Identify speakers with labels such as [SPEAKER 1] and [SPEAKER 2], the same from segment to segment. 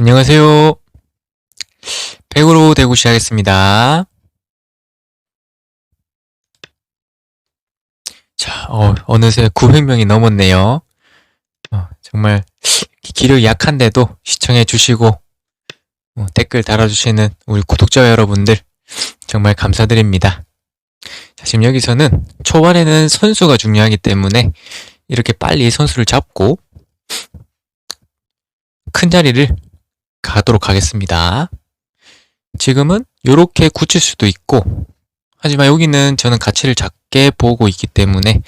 [SPEAKER 1] 안녕하세요. 100으로 되고 시작하겠습니다. 자, 어, 어느새 900명이 넘었네요. 어, 정말 기력이 약한데도 시청해 주시고 어, 댓글 달아주시는 우리 구독자 여러분들 정말 감사드립니다. 자, 지금 여기서는 초반에는 선수가 중요하기 때문에 이렇게 빨리 선수를 잡고 큰 자리를 가도록 하겠습니다. 지금은 이렇게 굳힐 수도 있고 하지만 여기는 저는 가치를 작게 보고 있기 때문에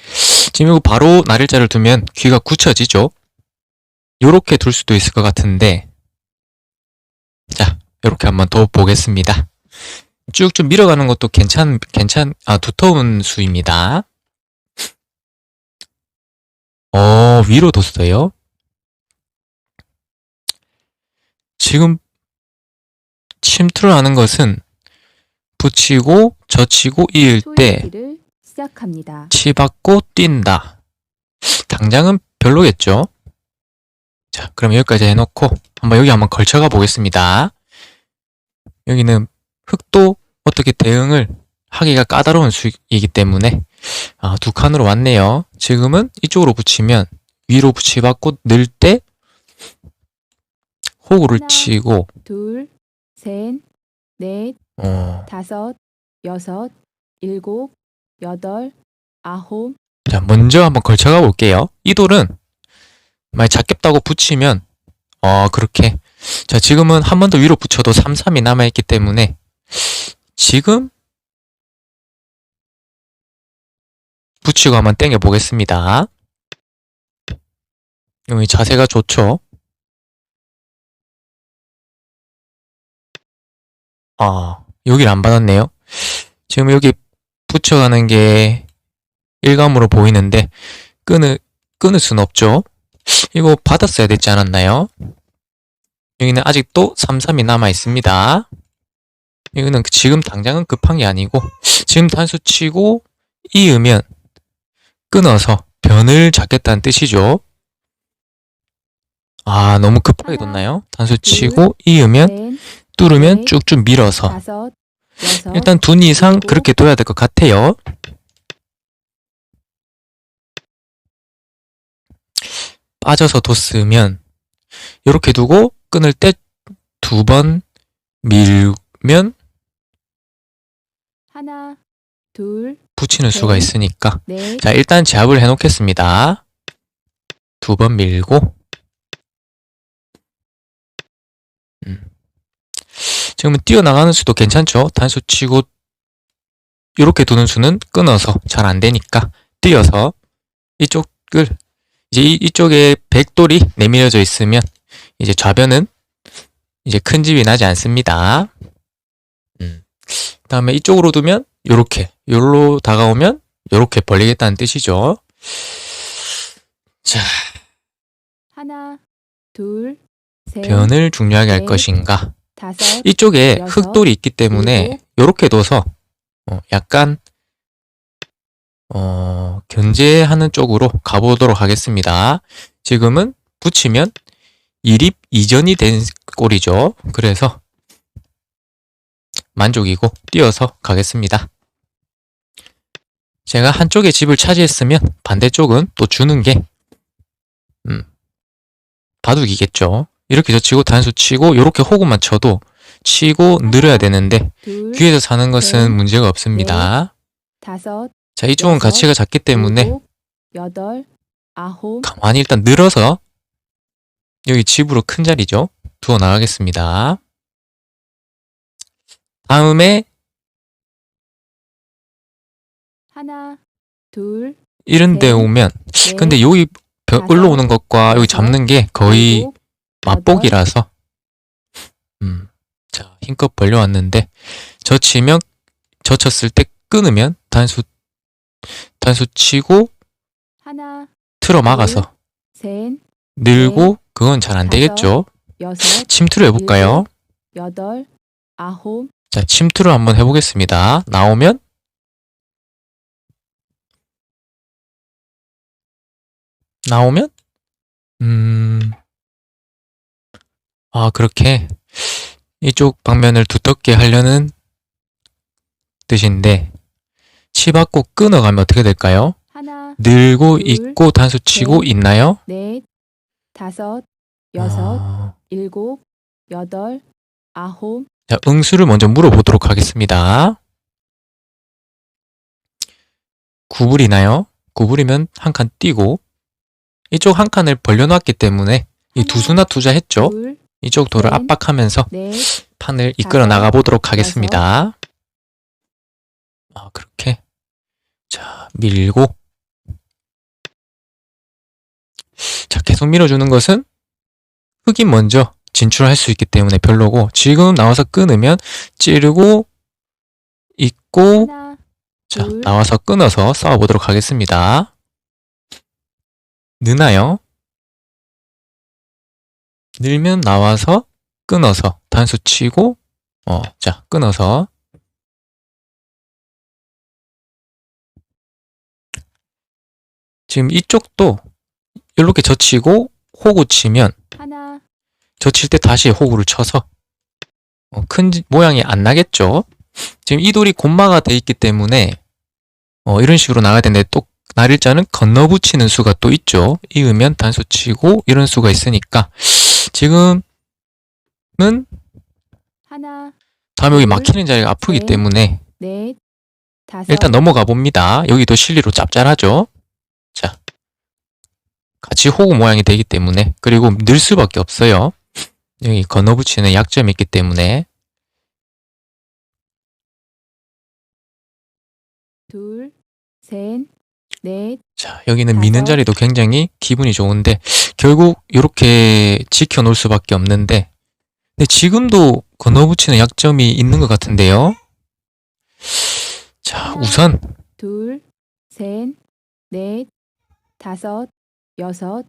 [SPEAKER 1] 지금 이거 바로 날일자를 두면 귀가 굳혀지죠. 이렇게 둘 수도 있을 것 같은데 자 이렇게 한번 더 보겠습니다. 쭉쭉 밀어가는 것도 괜찮 괜찮 아 두터운 수입니다. 어 위로 뒀어요. 지금 침투를 하는 것은 붙이고 젖히고 이을 때. 치받고 뛴다. 당장은 별로겠죠? 자, 그럼 여기까지 해놓고 한번 여기 한번 걸쳐가 보겠습니다. 여기는 흙도 어떻게 대응을 하기가 까다로운 수이기 때문에 아, 두 칸으로 왔네요. 지금은 이쪽으로 붙이면 위로 붙이받고 늘 때 호구를
[SPEAKER 2] 하나.
[SPEAKER 1] 치고
[SPEAKER 2] 둘, 셋, 넷,
[SPEAKER 1] 어,
[SPEAKER 2] 다섯, 여섯, 일곱, 여덟, 아홉,
[SPEAKER 1] 자, 먼저 한번 걸쳐가 볼게요. 이 돌은 만약 작겠다고 붙이면 어, 그렇게 자, 지금은 한 번 더 위로 붙여도 3, 3이 남아 있기 때문에 지금 붙이고 한번 당겨 보겠습니다. 여기 자세가 좋죠? 아, 여기를 안 받았네요. 지금 여기 붙여가는 게 일감으로 보이는데 끊을 끊을 수는 없죠. 이거 받았어야 되지 않았나요? 여기는 아직도 33이 남아 있습니다. 이거는 지금 당장은 급한 게 아니고 지금 단수 치고 이으면 끊어서 변을 잡겠다는 뜻이죠. 아 너무 급하게 뒀나요? 단수 치고 이으면
[SPEAKER 2] 셋,
[SPEAKER 1] 뚫으면
[SPEAKER 2] 넷,
[SPEAKER 1] 쭉쭉 밀어서
[SPEAKER 2] 다섯, 여섯,
[SPEAKER 1] 일단 둔 이상. 그렇게 둬야 될 것 같아요. 빠져서 뒀으면 이렇게 두고 끊을 때 두 번 밀면
[SPEAKER 2] 하나, 둘,
[SPEAKER 1] 붙이는 수가
[SPEAKER 2] 네.
[SPEAKER 1] 있으니까
[SPEAKER 2] 넷,
[SPEAKER 1] 자 일단 제압을 해놓겠습니다. 두 번 밀고 음. 지금은 뛰어나가는 수도 괜찮죠? 단수 치고 이렇게 두는 수는 끊어서 잘 안 되니까 뛰어서 이쪽을 이제 이, 이쪽에 백돌이 내밀어져 있으면 이제 좌변은 이제 큰 집이 나지 않습니다. 음. 다음에 이쪽으로 두면 요렇게 요로 다가오면 요렇게 벌리겠다는 뜻이죠. 자,
[SPEAKER 2] 하나, 둘, 셋,
[SPEAKER 1] 변을 중요하게 할
[SPEAKER 2] 네.
[SPEAKER 1] 것인가? 이쪽에 흙돌이 있기 때문에. 요렇게 둬서 어, 약간 어, 견제하는 쪽으로 가보도록 하겠습니다. 지금은 붙이면 1입 이전이 된 꼴이죠. 그래서 만족이고 뛰어서 가겠습니다. 제가 한쪽의 집을 차지했으면 반대쪽은 또 주는 게 음, 바둑이겠죠. 이렇게 젖히고 단수 치고 이렇게 호구만 쳐도 치고 늘어야 되는데
[SPEAKER 2] 둘,
[SPEAKER 1] 귀에서 사는 것은
[SPEAKER 2] 셋,
[SPEAKER 1] 문제가 없습니다.
[SPEAKER 2] 다섯,
[SPEAKER 1] 자, 이쪽은
[SPEAKER 2] 여섯,
[SPEAKER 1] 가치가 작기 때문에
[SPEAKER 2] 일곱, 여덟, 아홉,
[SPEAKER 1] 가만히 일단 늘어서 여기 집으로 큰 자리죠. 두어 나가겠습니다. 다음에
[SPEAKER 2] 하나, 둘,
[SPEAKER 1] 이런 데
[SPEAKER 2] 네.
[SPEAKER 1] 오면
[SPEAKER 2] 넷,
[SPEAKER 1] 근데 여기
[SPEAKER 2] 다섯,
[SPEAKER 1] 올라오는 것과 여기 잡는 게 거의
[SPEAKER 2] 일곱,
[SPEAKER 1] 맛보기라서 음. 자, 힘껏 벌려왔는데 젖히면 젖혔을 때 끊으면 단수 단수 치고
[SPEAKER 2] 하나,
[SPEAKER 1] 틀어 막아서
[SPEAKER 2] 셋,
[SPEAKER 1] 늘고 그건 잘 안 되겠죠.
[SPEAKER 2] 여섯,
[SPEAKER 1] 침투를 해볼까요?
[SPEAKER 2] 여덟, 아홉,
[SPEAKER 1] 자, 침투를 한번 해보겠습니다. 나오면 나오면 음 아, 그렇게 이쪽 방면을 두텁게 하려는 뜻인데 치 받고 끊어가면 어떻게 될까요?
[SPEAKER 2] 하나,
[SPEAKER 1] 늘고
[SPEAKER 2] 둘,
[SPEAKER 1] 있고 단수 치고
[SPEAKER 2] 셋.
[SPEAKER 1] 있나요?
[SPEAKER 2] 넷, 다섯, 여섯,
[SPEAKER 1] 아,
[SPEAKER 2] 일곱, 여덟, 아홉,
[SPEAKER 1] 자, 응수를 먼저 물어보도록 하겠습니다. 구불이나요? 구불이면 한 칸 띄고 이쪽 한 칸을 벌려놨기 때문에 이 두 수나 투자했죠?
[SPEAKER 2] 둘,
[SPEAKER 1] 이쪽 돌을
[SPEAKER 2] 셋.
[SPEAKER 1] 압박하면서
[SPEAKER 2] 넷,
[SPEAKER 1] 판을 이끌어 나가 보도록 하겠습니다. 아, 그렇게. 자, 밀고. 자, 계속 밀어주는 것은 흑이 먼저 진출할 수 있기 때문에 별로고, 지금 나와서 끊으면 찌르고, 있고,
[SPEAKER 2] 하나,
[SPEAKER 1] 자,
[SPEAKER 2] 둘.
[SPEAKER 1] 나와서 끊어서 싸워보도록 하겠습니다. 느나요? 늘면 나와서 끊어서 단수 치고, 어, 자, 끊어서. 지금 이쪽도 이렇게 젖히고 호구 치면
[SPEAKER 2] 하나,
[SPEAKER 1] 젖힐 때 다시 호구를 쳐서 어, 큰 지- 모양이 안 나겠죠. 지금 이 돌이 곤마가 돼 있기 때문에 어, 이런 식으로 나가야 되는데 또 날일자는 건너붙이는 수가 또 있죠. 이으면 단수 치고 이런 수가 있으니까 지금은
[SPEAKER 2] 하나,
[SPEAKER 1] 다음 여기
[SPEAKER 2] 둘,
[SPEAKER 1] 막히는 자리가 아프기
[SPEAKER 2] 셋,
[SPEAKER 1] 때문에
[SPEAKER 2] 넷, 다섯,
[SPEAKER 1] 일단 넘어가 봅니다. 여기도 실리로 짭짤하죠. 자, 같이 호구 모양이 되기 때문에 그리고 늘 수밖에 없어요. 여기 건너붙이는 약점이 있기 때문에
[SPEAKER 2] 둘, 셋, 넷,
[SPEAKER 1] 자, 여기는 미는
[SPEAKER 2] 다섯.
[SPEAKER 1] 자리도 굉장히 기분이 좋은데 결국 이렇게 지켜놓을 수밖에 없는데 근데 지금도 건너붙이는 약점이 있는 것 같은데요. 자. 우선
[SPEAKER 2] 둘, 셋, 넷, 다섯, 여섯,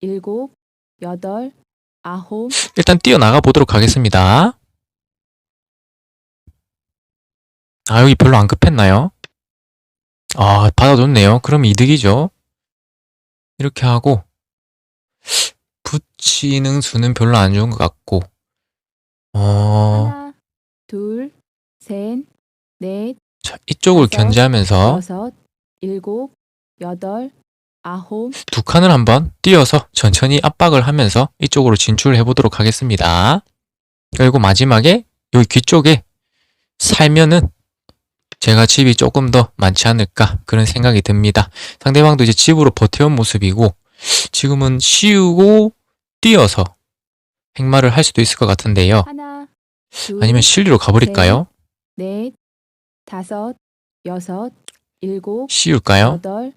[SPEAKER 2] 일곱, 여덟, 아홉,
[SPEAKER 1] 일단 뛰어나가 보도록 하겠습니다. 아, 여기 별로 안 급했나요? 아, 받아줬네요. 그럼 이득이죠. 이렇게 하고, 붙이는 수는 별로 안 좋은 것 같고, 어,
[SPEAKER 2] 하나, 둘, 셋, 넷,
[SPEAKER 1] 자, 이쪽을
[SPEAKER 2] 다섯,
[SPEAKER 1] 견제하면서
[SPEAKER 2] 여섯, 일곱, 여덟, 아홉,
[SPEAKER 1] 두 칸을 한번 띄어서 천천히 압박을 하면서 이쪽으로 진출해 보도록 하겠습니다. 그리고 마지막에 여기 귀 쪽에 살면은 제가 집이 조금 더 많지 않을까 그런 생각이 듭니다. 상대방도 이제 집으로 버텨온 모습이고 지금은 씌우고 뛰어서 행마를 할 수도 있을 것 같은데요.
[SPEAKER 2] 하나, 둘,
[SPEAKER 1] 아니면 실리로 가버릴까요?
[SPEAKER 2] 넷, 다섯, 여섯, 일곱,
[SPEAKER 1] 씌울까요?
[SPEAKER 2] 여덟,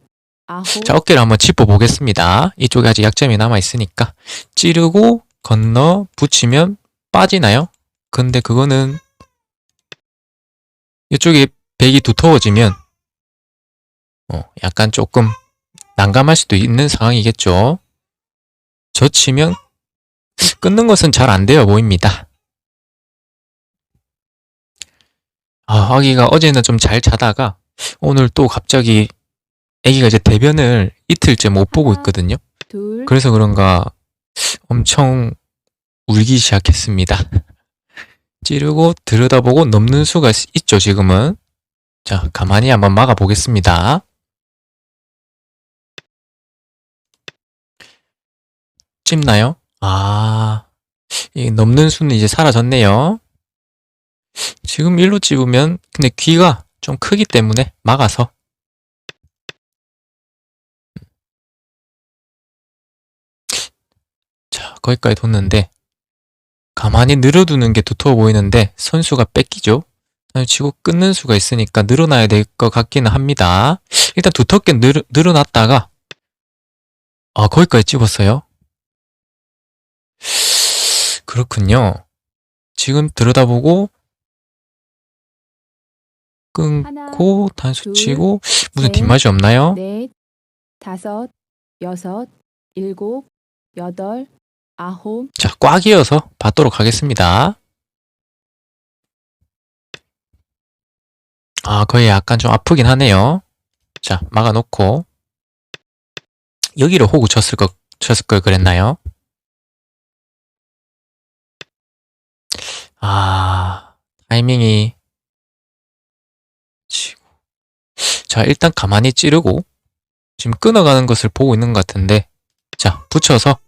[SPEAKER 2] 아홉,
[SPEAKER 1] 자, 어깨를 한번 짚어 보겠습니다. 이쪽에 아직 약점이 남아 있으니까 찌르고 건너 붙이면 빠지나요? 근데 그거는 이쪽에 백이 두터워지면 어, 약간 조금 난감할 수도 있는 상황이겠죠. 젖히면 끊는 것은 잘 안 되어 보입니다. 아, 아기가 어제는 좀 잘 자다가 오늘 또 갑자기 아기가 이제 대변을 이틀째 못 보고 있거든요.
[SPEAKER 2] 둘,
[SPEAKER 1] 그래서 그런가 엄청 울기 시작했습니다. 찌르고 들여다보고 넘는 수가 있- 있죠, 지금은. 자, 가만히 한번 막아 보겠습니다. 찝나요? 아, 이 넘는 수는 이제 사라졌네요. 지금 일로 찝으면, 근데 귀가 좀 크기 때문에 막아서 자, 거기까지 뒀는데 가만히 늘어두는 게 두터워 보이는데 선수가 뺏기죠. 치고 끊는 수가 있으니까 늘어나야 될 것 같기는 합니다. 일단 두텁게 늘, 늘어났다가 아, 거기까지 집었어요. 그렇군요. 지금 들여다보고 끊고 단수
[SPEAKER 2] 둘,
[SPEAKER 1] 치고 무슨
[SPEAKER 2] 셋,
[SPEAKER 1] 뒷맛이 없나요?
[SPEAKER 2] 넷, 다섯, 여섯, 일곱, 여덟, 아홉,
[SPEAKER 1] 자, 꽉 이어서 받도록 하겠습니다. 아, 거의 약간 좀 아프긴 하네요. 자, 막아놓고. 여기를 호구 쳤을 것, 쳤을 걸 그랬나요? 아, 타이밍이. 자, 일단 가만히 찌르고 지금 끊어가는 것을 보고 있는 것 같은데 자, 붙여서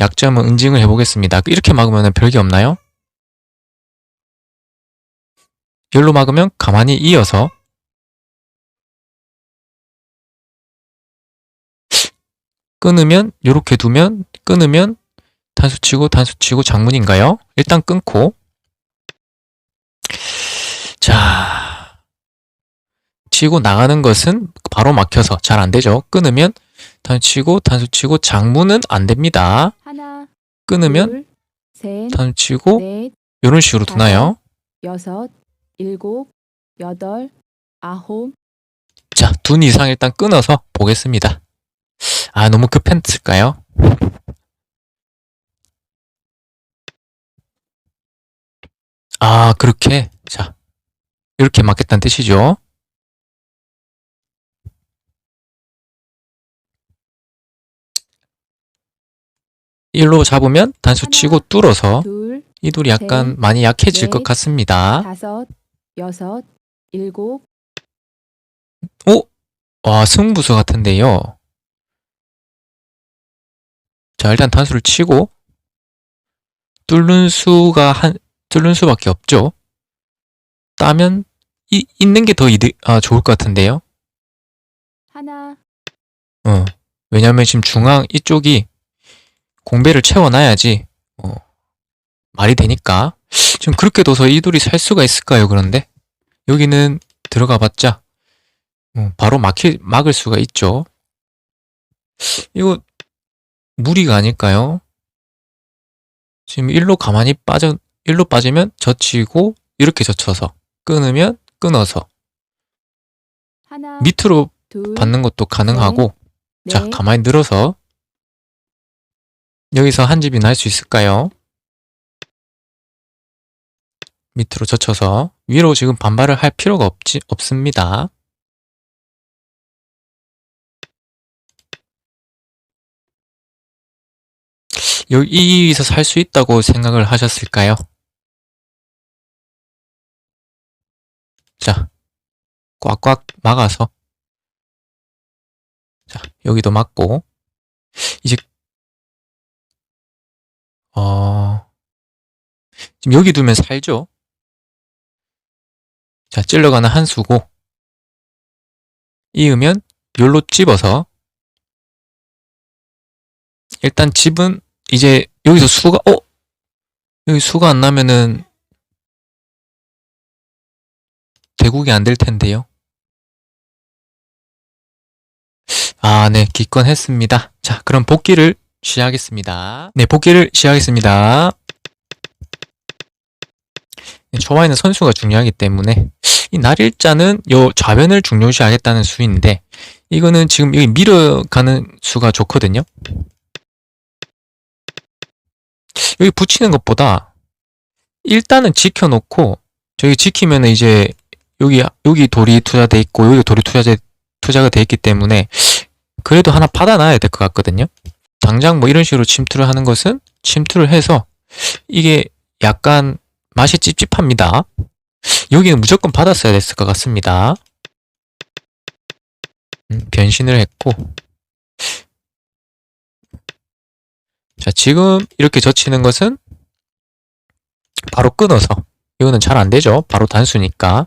[SPEAKER 1] 약점은 응징을 해보겠습니다. 이렇게 막으면 별게 없나요? 열로 막으면 가만히 이어서 끊으면 요렇게 두면 끊으면 단수 치고 단수 치고 장문인가요? 일단 끊고 자 치고 나가는 것은 바로 막혀서 잘 안 되죠. 끊으면 단수 치고 단수 치고 장문은 안 됩니다.
[SPEAKER 2] 하나,
[SPEAKER 1] 끊으면 단수 치고
[SPEAKER 2] 넷,
[SPEAKER 1] 이런 식으로 두나요?
[SPEAKER 2] 여섯, 일곱, 여덟, 아홉,
[SPEAKER 1] 자, 둔 이상 일단 끊어서 보겠습니다. 아, 너무 급했을까요? 아, 그렇게. 자, 이렇게 맞겠다는 뜻이죠. 일로 잡으면 단수 치고 뚫어서
[SPEAKER 2] 둘,
[SPEAKER 1] 이 돌이 약간
[SPEAKER 2] 셋,
[SPEAKER 1] 많이 약해질 것
[SPEAKER 2] 넷,
[SPEAKER 1] 같습니다.
[SPEAKER 2] 다섯, 여섯, 일곱,
[SPEAKER 1] 와, 승부수 같은데요. 자, 일단 단수를 치고 뚫는 수가 한 뚫는 수밖에 없죠. 따면 이, 있는 게 더 이득 아 좋을 것 같은데요.
[SPEAKER 2] 하나,
[SPEAKER 1] 어. 왜냐면 지금 중앙 이쪽이 공배를 채워 놔야지 어, 말이 되니까 지금 그렇게 둬서 이 돌이 살 수가 있을까요? 그런데 여기는 들어가 봤자 어, 바로 막히, 막을 수가 있죠. 이거 무리가 아닐까요? 지금 일로 가만히 빠져 일로 빠지면 젖히고 이렇게 젖혀서 끊으면 끊어서
[SPEAKER 2] 하나,
[SPEAKER 1] 밑으로
[SPEAKER 2] 둘,
[SPEAKER 1] 받는 것도 가능하고 자
[SPEAKER 2] 넷,
[SPEAKER 1] 가만히 늘어서 여기서 한 집이나 할 수 있을까요? 밑으로 젖혀서 위로 지금 반발을 할 필요가 없지 없습니다. 여기서 살 수 있다고 생각을 하셨을까요? 자, 꽉꽉 막아서 자, 여기도 맞고 이제 어 지금 여기 두면 살죠? 자, 찔러가는 한 수고 이으면 열로 집어서 일단 집은 이제 여기서 수가 어 여기 수가 안 나면은 대국이 안 될 텐데요. 아, 네, 기권했습니다. 자, 그럼 복귀를 시작하겠습니다. 네, 복귀를 시작하겠습니다. 네, 초반에는 선수가 중요하기 때문에 이 날일자는 요 좌변을 중요시하겠다는 수인데 이거는 지금 여기 밀어가는 수가 좋거든요. 여기 붙이는 것보다 일단은 지켜놓고 저기 지키면은 이제 여기 여기 돌이 투자돼 있고 여기 돌이 투자돼 투자가 돼 있기 때문에 그래도 하나 받아놔야 될 것 같거든요. 당장 뭐 이런 식으로 침투를 하는 것은 침투를 해서 이게 약간 맛이 찝찝합니다. 여기는 무조건 받았어야 됐을 것 같습니다. 음, 변신을 했고 자 지금 이렇게 젖히는 것은 바로 끊어서 이거는 잘 안 되죠. 바로 단수니까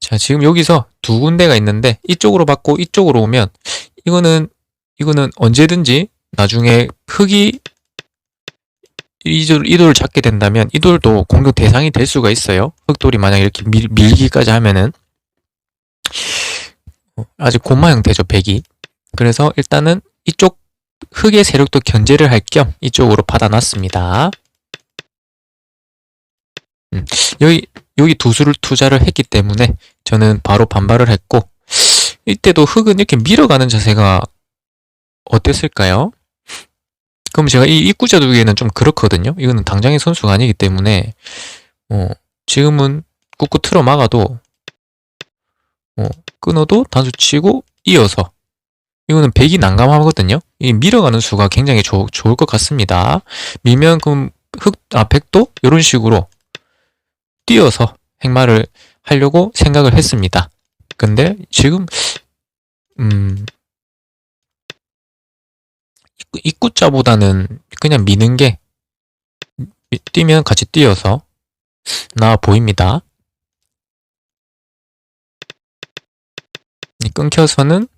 [SPEAKER 1] 자, 지금 여기서 두 군데가 있는데 이쪽으로 받고 이쪽으로 오면 이거는 이거는 언제든지 나중에 흙이 이돌, 이돌을 잡게 된다면 이돌도 공격 대상이 될 수가 있어요. 흙돌이 만약 이렇게 밀, 밀기까지 하면은 어, 아직 고마 형태죠, 백이. 그래서 일단은 이쪽 흙의 세력도 견제를 할 겸 이쪽으로 받아놨습니다. 음, 여기 여기 두 수를 투자를 했기 때문에 저는 바로 반발을 했고 이때도 흙은 이렇게 밀어가는 자세가 어땠을까요? 그럼 제가 이 입구자 두기에는 좀 그렇거든요. 이거는 당장의 선수가 아니기 때문에 어, 지금은 꾹꾹 틀어 막아도 어, 끊어도 단수 치고 이어서 이거는 백이 난감하거든요. 이 밀어가는 수가 굉장히 좋, 좋을 것 같습니다. 밀면 그럼 흑, 아, 백도? 이런 식으로 띄어서 행마를 하려고 생각을 했습니다. 근데 지금, 음, 입구- 입구자보다는 그냥 미는 게 미- 뛰면 같이 뛰어서 나와 보입니다. 이 끊겨서는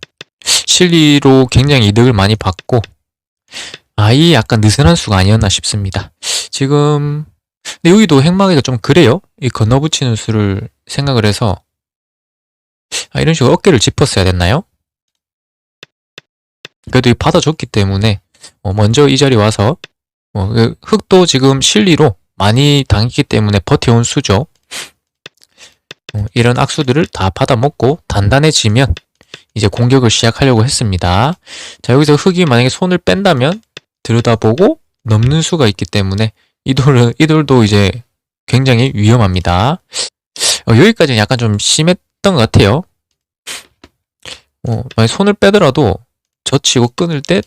[SPEAKER 1] 실리로 굉장히 이득을 많이 받고 아이 약간 느슨한 수가 아니었나 싶습니다. 지금 근데 여기도 행마기가 좀 그래요. 이 건너붙이는 수를 생각을 해서 아, 이런 식으로 어깨를 짚었어야 됐나요? 그래도 이 받아줬기 때문에 어, 먼저 이 자리 와서 어, 그 흙도 지금 실리로 많이 당했기 때문에 버텨온 수죠. 어, 이런 악수들을 다 받아먹고 단단해지면 이제 공격을 시작하려고 했습니다. 자, 여기서 흙이 만약에 손을 뺀다면 들여다보고 넘는 수가 있기 때문에 이 돌은, 이 돌도 이제 굉장히 위험합니다. 어, 여기까지는 약간 좀 심했던 것 같아요. 어, 만약 손을 빼더라도 젖히고 끊을 때,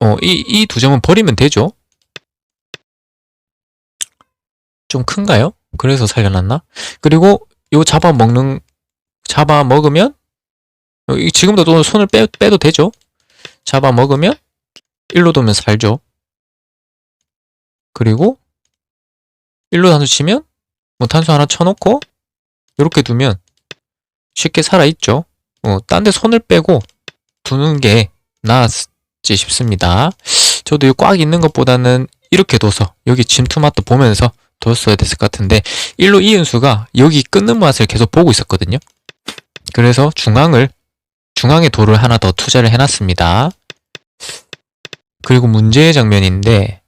[SPEAKER 1] 어, 이, 이 두 점은 버리면 되죠? 좀 큰가요? 그래서 살려놨나? 그리고 요 잡아먹는, 잡아먹으면, 어, 이 지금도 또 손을 빼, 빼도 되죠? 잡아먹으면, 일로 두면 살죠. 그리고, 일로 단수 치면, 뭐 단수 하나 쳐놓고, 이렇게 두면, 쉽게 살아있죠. 어, 딴 데 손을 빼고, 두는 게 나았지 싶습니다. 저도 이 꽉 있는 것보다는 이렇게 둬서, 여기 짐투 맛도 보면서 뒀어야 됐을 것 같은데, 일로 이은 수가 여기 끊는 맛을 계속 보고 있었거든요. 그래서 중앙을, 중앙에 돌을 하나 더 투자를 해놨습니다. 그리고 문제의 장면인데,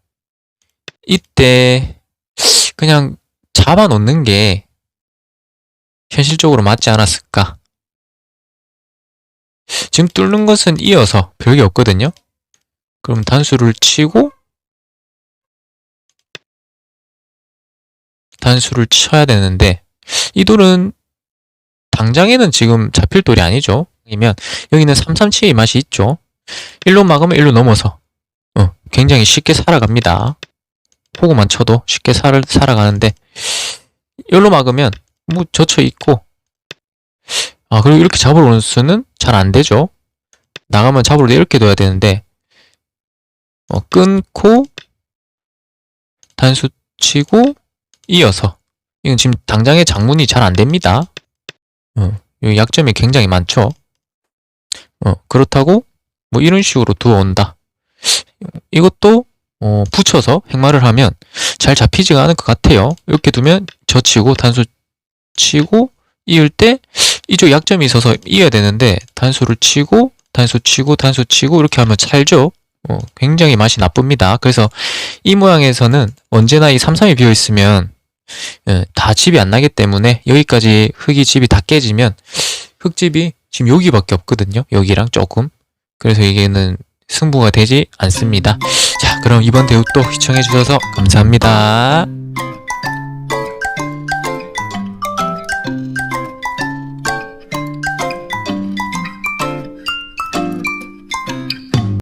[SPEAKER 1] 이때, 그냥 잡아 놓는 게 현실적으로 맞지 않았을까? 지금 뚫는 것은 이어서 별게 없거든요? 그럼 단수를 치고, 단수를 쳐야 되는데, 이 돌은 당장에는 지금 잡힐 돌이 아니죠. 이면 여기는 337의 맛이 있죠. 일로 막으면 일로 넘어서 어, 굉장히 쉽게 살아갑니다. 포구만 쳐도 쉽게 살, 살아가는데 일로 막으면 뭐 젖혀 있고 아 그리고 이렇게 잡으러 오는 수는 잘 안 되죠. 나가면 잡으러 이렇게 둬야 되는데 어, 끊고 단수 치고 이어서 이건 지금 당장의 장문이 잘 안 됩니다. 어, 이 약점이 굉장히 많죠. 어, 그렇다고 뭐 이런 식으로 두어온다. 이것도 어, 붙여서 행마를 하면 잘 잡히지가 않을 것 같아요. 이렇게 두면 젖히고 단수 치고 이을 때 이쪽 약점이 있어서 이어야 되는데 단수를 치고 단수 치고 단수 치고 이렇게 하면 살죠. 어, 굉장히 맛이 나쁩니다. 그래서 이 모양에서는 언제나 이 3-3이 비어 있으면 예, 다 집이 안 나기 때문에 여기까지 흙이 집이 다 깨지면 흙집이 지금 여기밖에 없거든요. 여기랑 조금. 그래서 이게는 승부가 되지 않습니다. 자, 그럼 이번 대우 또 시청해 주셔서 감사합니다.